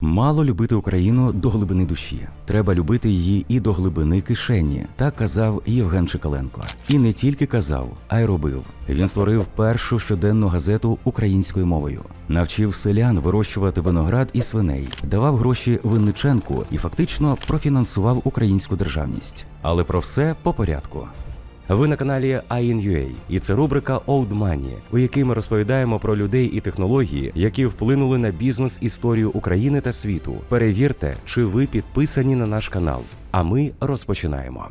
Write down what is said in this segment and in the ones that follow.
Мало любити Україну до глибини душі. Треба любити її і до глибини кишені. Так казав Євген Чекаленко. І не тільки казав, а й робив. Він створив першу щоденну газету українською мовою, навчив селян вирощувати виноград і свиней, давав гроші Винниченку і фактично профінансував українську державність. Але про все по порядку. Ви на каналі INUA, і це рубрика Old Money, у якій ми розповідаємо про людей і технології, які вплинули на бізнес історію України та світу. Перевірте, чи ви підписані на наш канал. А ми розпочинаємо.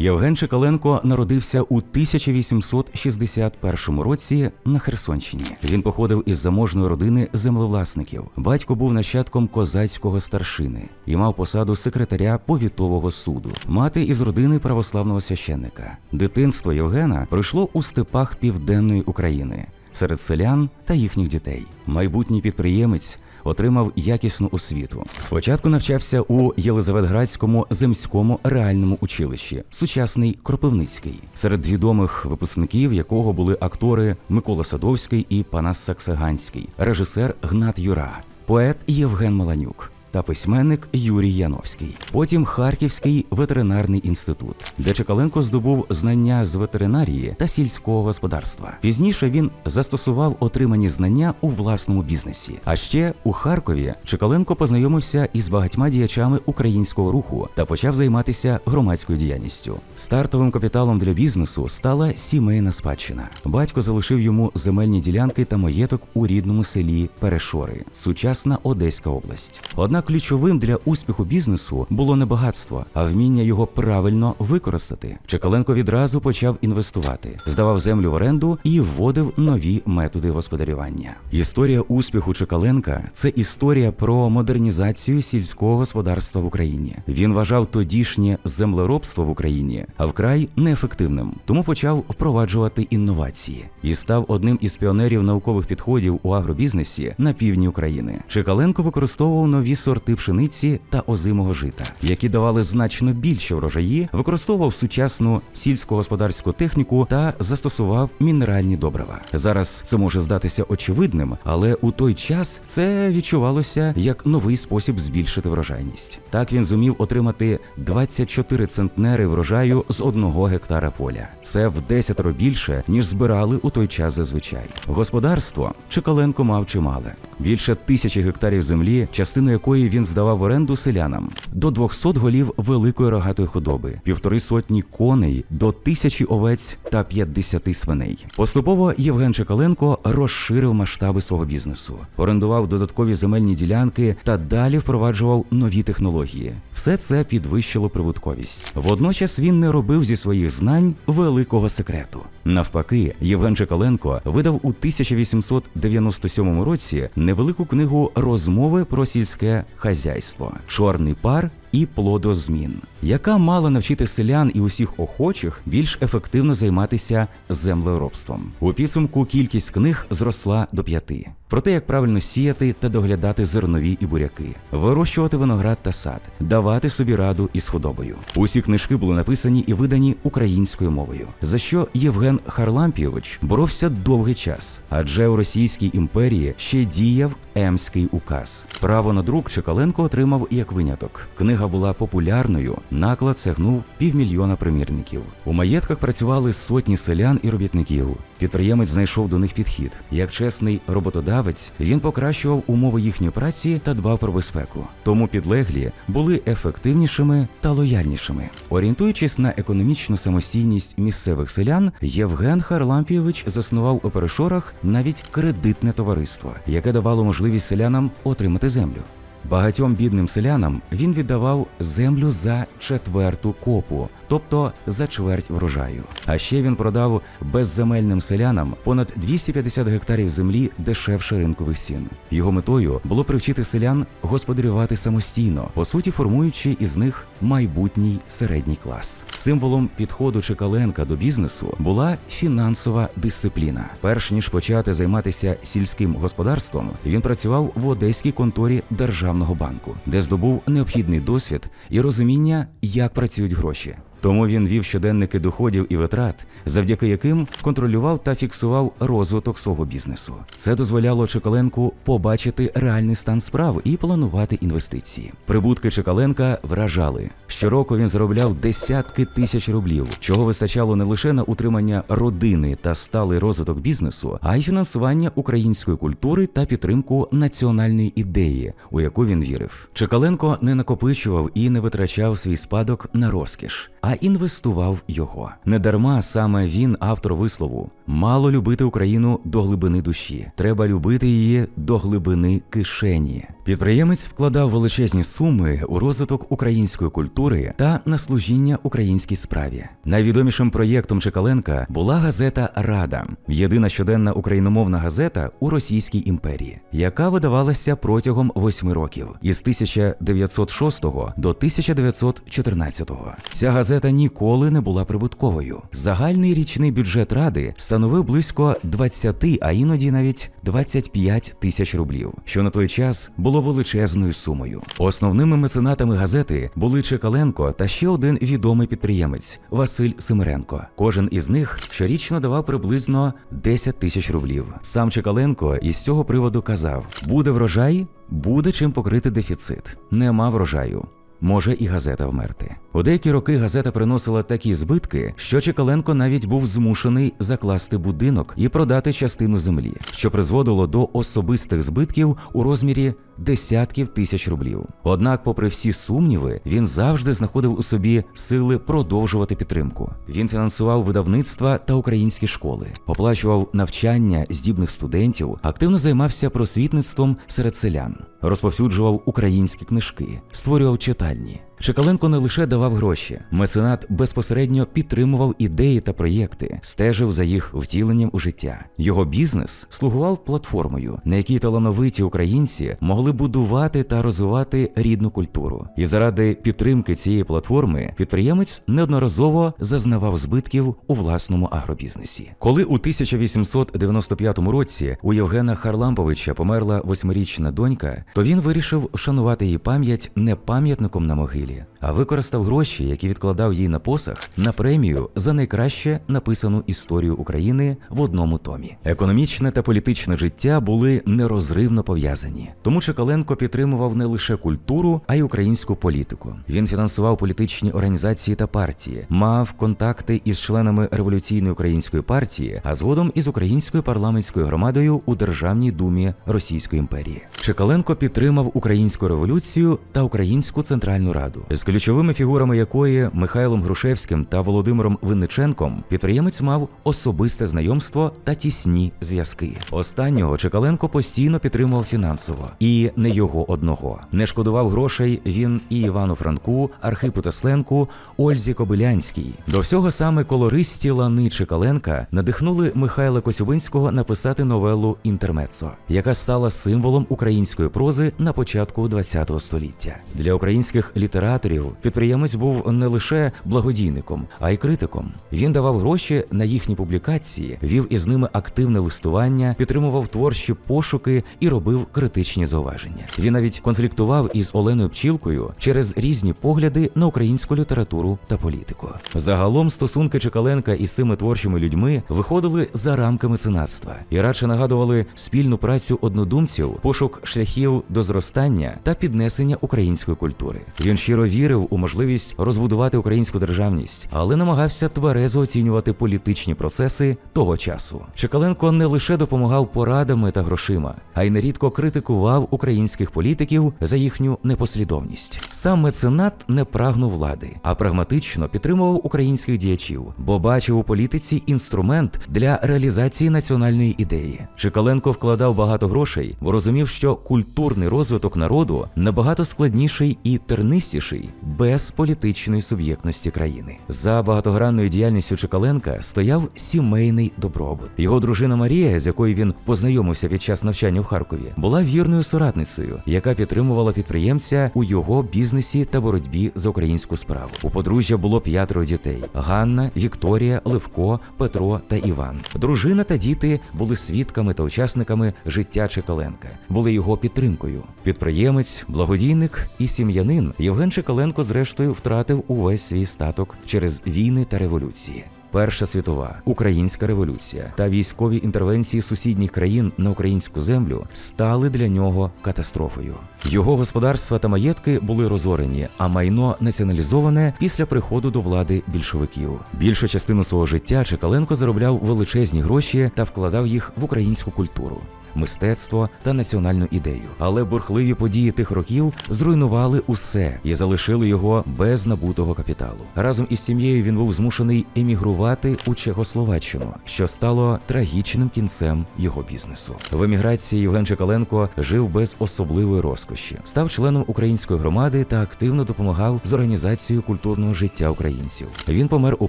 Євген Чекаленко народився у 1861 році на Херсонщині. Він походив із заможної родини землевласників. Батько був нащадком козацького старшини і мав посаду секретаря повітового суду. Мати із родини православного священника. Дитинство Євгена пройшло у степах південної України серед селян та їхніх дітей. Майбутній підприємець отримав якісну освіту. Спочатку навчався у Єлизаветградському земському реальному училищі, сучасний Кропивницький, серед відомих випускників якого були актори Микола Садовський і Панас Саксаганський, режисер Гнат Юра, поет Євген Маланюк. Та письменник Юрій Яновський. Потім Харківський ветеринарний інститут, де Чекаленко здобув знання з ветеринарії та сільського господарства. Пізніше він застосував отримані знання у власному бізнесі. А ще у Харкові Чекаленко познайомився із багатьма діячами українського руху та почав займатися громадською діяльністю. Стартовим капіталом для бізнесу стала сімейна спадщина. Батько залишив йому земельні ділянки та маєток у рідному селі Перешори, сучасна Одеська область. Однак ключовим для успіху бізнесу було не багатство, а вміння його правильно використати. Чекаленко відразу почав інвестувати, здавав землю в оренду і вводив нові методи господарювання. Історія успіху Чекаленка це історія про модернізацію сільського господарства в Україні. Він вважав тодішнє землеробство в Україні а вкрай неефективним, тому почав впроваджувати інновації і став одним із піонерів наукових підходів у агробізнесі на півдні України. Чекаленко використовував нові сорти пшениці та озимого жита, які давали значно більше врожаї, використовував сучасну сільськогосподарську техніку та застосував мінеральні добрива. Зараз це може здатися очевидним, але у той час це відчувалося як новий спосіб збільшити врожайність. Так він зумів отримати 24 центнери врожаю з одного гектара поля. Це в десятеро більше ніж збирали у той час зазвичай. Господарство Чекаленко мав чимале більше тисячі гектарів землі, частину якої він здавав в оренду селянам, до 200 голів великої рогатої худоби, півтори сотні коней, до тисячі овець та 50 свиней. Поступово Євген Чекаленко розширив масштаби свого бізнесу, орендував додаткові земельні ділянки та далі впроваджував нові технології. Все це підвищило прибутковість. Водночас він не робив зі своїх знань великого секрету. Навпаки, Євген Чекаленко видав у 1897 році невелику книгу Розмови про сільське хазяйство, чорний пар і плодозмін, яка мала навчити селян і усіх охочих більш ефективно займатися землеробством. У підсумку кількість книг зросла до п'яти. Про те, як правильно сіяти та доглядати зернові і буряки, вирощувати виноград та сад, давати собі раду із худобою. Усі книжки були написані і видані українською мовою, за що Євген Харлампійович боровся довгий час, адже у Російській імперії ще діяв Емський указ. Право на друк Чекаленко отримав як виняток. Книга була популярною, наклад сягнув півмільйона примірників. У маєтках працювали сотні селян і робітників. Підприємець знайшов до них підхід. Як чесний роботодавець, він покращував умови їхньої праці та дбав про безпеку. Тому підлеглі були ефективнішими та лояльнішими. Орієнтуючись на економічну самостійність місцевих селян, Євген Харлампійович заснував у перешорах навіть кредитне товариство, яке давало можливість селянам отримати землю. Багатьом бідним селянам він віддавав землю за четверту копу, тобто за чверть врожаю. А ще він продав безземельним селянам понад 250 гектарів землі дешевше ринкових цін. Його метою було привчити селян господарювати самостійно, по суті, формуючи із них майбутній середній клас. Символом підходу Чекаленка до бізнесу була фінансова дисципліна. Перш ніж почати займатися сільським господарством, він працював в одеській конторі державного банку, де здобув необхідний досвід і розуміння, як працюють гроші. Тому він вів щоденники доходів і витрат, завдяки яким контролював та фіксував розвиток свого бізнесу. Це дозволяло Чекаленку побачити реальний стан справ і планувати інвестиції. Прибутки Чекаленка вражали. Щороку він заробляв десятки тисяч рублів, чого вистачало не лише на утримання родини та сталий розвиток бізнесу, а й фінансування української культури та підтримку національної ідеї, у яку він вірив. Чекаленко не накопичував і не витрачав свій спадок на розкіш, а інвестував його. Недарма саме він автор вислову: мало любити Україну до глибини душі, треба любити її до глибини кишені. Підприємець вкладав величезні суми у розвиток української культури та на служіння українській справі. Найвідомішим проєктом Чекаленка була газета Рада, єдина щоденна україномовна газета у Російській імперії, яка видавалася протягом восьми років із 1906 до 1914. Ця газета ніколи не була прибутковою. Загальний річний бюджет ради становив близько 20, а іноді навіть 25 тисяч рублів, що на той час було величезною сумою. Основними меценатами газети були Чекаленко та ще один відомий підприємець Василь Семиренко. Кожен із них щорічно давав приблизно 10 тисяч рублів. Сам Чекаленко із цього приводу казав: буде врожай, буде чим покрити дефіцит. Нема врожаю. Може і газета вмерти. У деякі роки газета приносила такі збитки, що Чекаленко навіть був змушений закласти будинок і продати частину землі, що призводило до особистих збитків у розмірі десятків тисяч рублів. Однак, попри всі сумніви, він завжди знаходив у собі сили продовжувати підтримку. Він фінансував видавництва та українські школи, оплачував навчання здібних студентів, активно займався просвітництвом серед селян, розповсюджував українські книжки, створював читальні. Чекаленко не лише давав гроші, меценат безпосередньо підтримував ідеї та проєкти, стежив за їх втіленням у життя. Його бізнес слугував платформою, на якій талановиті українці могли будувати та розвивати рідну культуру. І заради підтримки цієї платформи підприємець неодноразово зазнавав збитків у власному агробізнесі. Коли у 1895 році у Євгена Харламповича померла восьмирічна донька, то він вирішив вшанувати її пам'ять не пам'ятником на могилі, насилия. А використав гроші, які відкладав їй на посах, на премію за найкраще написану історію України в одному томі. Економічне та політичне життя були нерозривно пов'язані. Тому Чекаленко підтримував не лише культуру, а й українську політику. Він фінансував політичні організації та партії, мав контакти із членами революційної української партії, а згодом із українською парламентською громадою у Державній думі Російської імперії. Чекаленко підтримав українську революцію та українську центральну раду, з ключовими фігурами якої Михайлом Грушевським та Володимиром Винниченком підприємець мав особисте знайомство та тісні зв'язки. Останнього Чекаленко постійно підтримував фінансово, і не його одного. Не шкодував грошей він і Івану Франку, Архипу Тесленку, Ользі Кобилянській. До всього саме колористі лани Чекаленка надихнули Михайла Косюбинського написати новелу Інтермецо, яка стала символом української прози на початку ХХ століття. Для українських літераторів підприємець був не лише благодійником, а й критиком. Він давав гроші на їхні публікації, вів із ними активне листування, підтримував творчі пошуки і робив критичні зауваження. Він навіть конфліктував із Оленою Пчілкою через різні погляди на українську літературу та політику. Загалом стосунки Чекаленка із цими творчими людьми виходили за рамки меценатства і радше нагадували спільну працю однодумців, пошук шляхів до зростання та піднесення української культури. Він щиро вірив у можливість розбудувати українську державність, але намагався тверезо оцінювати політичні процеси того часу. Чекаленко не лише допомагав порадами та грошима, а й нерідко критикував українських політиків за їхню непослідовність. Сам меценат не прагнув влади, а прагматично підтримував українських діячів, бо бачив у політиці інструмент для реалізації національної ідеї. Чекаленко вкладав багато грошей, бо розумів, що культурний розвиток народу набагато складніший і тернистіший без політичної суб'єктності країни. За багатогранною діяльністю Чекаленка стояв сімейний добробут. Його дружина Марія, з якою він познайомився під час навчання в Харкові, була вірною соратницею, яка підтримувала підприємця у його бізнесі та боротьбі за українську справу. У подружжя було п'ятеро дітей: Ганна, Вікторія, Левко, Петро та Іван. Дружина та діти були свідками та учасниками життя Чекаленка, були його підтримкою. Підприємець, благодійник і сім'янин Євген Чекаленко Чекаленко, зрештою, втратив увесь свій статок через війни та революції. Перша світова, Українська революція та військові інтервенції сусідніх країн на українську землю стали для нього катастрофою. Його господарства та маєтки були розорені, а майно націоналізоване після приходу до влади більшовиків. Більшу частину свого життя Чекаленко заробляв величезні гроші та вкладав їх в українську культуру. Мистецтво та національну ідею, але бурхливі події тих років зруйнували усе і залишили його без набутого капіталу. Разом із сім'єю він був змушений емігрувати у Чехословаччину, що стало трагічним кінцем його бізнесу. В еміграції Євген Чекаленко жив без особливої розкоші, став членом української громади та активно допомагав з організацією культурного життя українців. Він помер у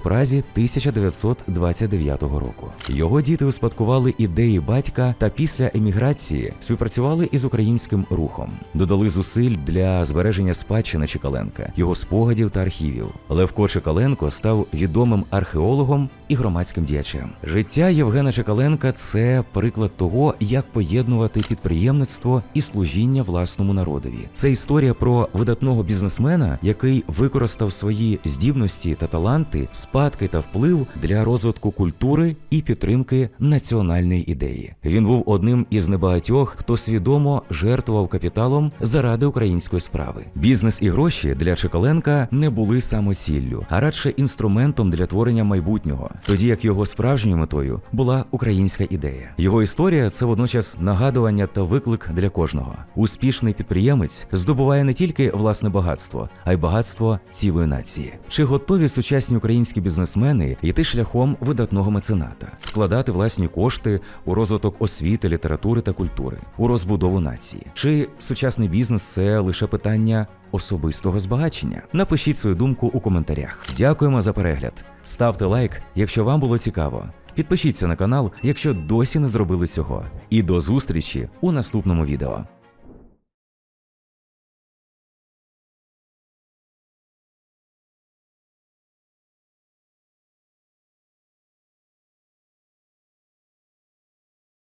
Празі 1929 року. Його діти успадкували ідеї батька та після еміграції співпрацювали із українським рухом, додали зусиль для збереження спадщини Чекаленка, його спогадів та архівів. Левко Чекаленко став відомим археологом і громадським діячем. Життя Євгена Чекаленка це приклад того, як поєднувати підприємництво і служіння власному народові. Це історія про видатного бізнесмена, який використав свої здібності та таланти, спадки та вплив для розвитку культури і підтримки національної ідеї. Він був одним із небагатьох, хто свідомо жертвував капіталом заради української справи. Бізнес і гроші для Чекаленка не були самоціллю, а радше інструментом для творення майбутнього, тоді як його справжньою метою була українська ідея. Його історія це водночас нагадування та виклик для кожного. Успішний підприємець здобуває не тільки власне багатство, а й багатство цілої нації. Чи готові сучасні українські бізнесмени йти шляхом видатного мецената, вкладати власні кошти у розвиток освіти, літератури та культури, у розбудову нації? Чи сучасний бізнес це лише питання особистого збагачення? Напишіть свою думку у коментарях. Дякуємо за перегляд. Ставте лайк, якщо вам було цікаво. Підпишіться на канал, якщо досі не зробили цього. І до зустрічі у наступному відео.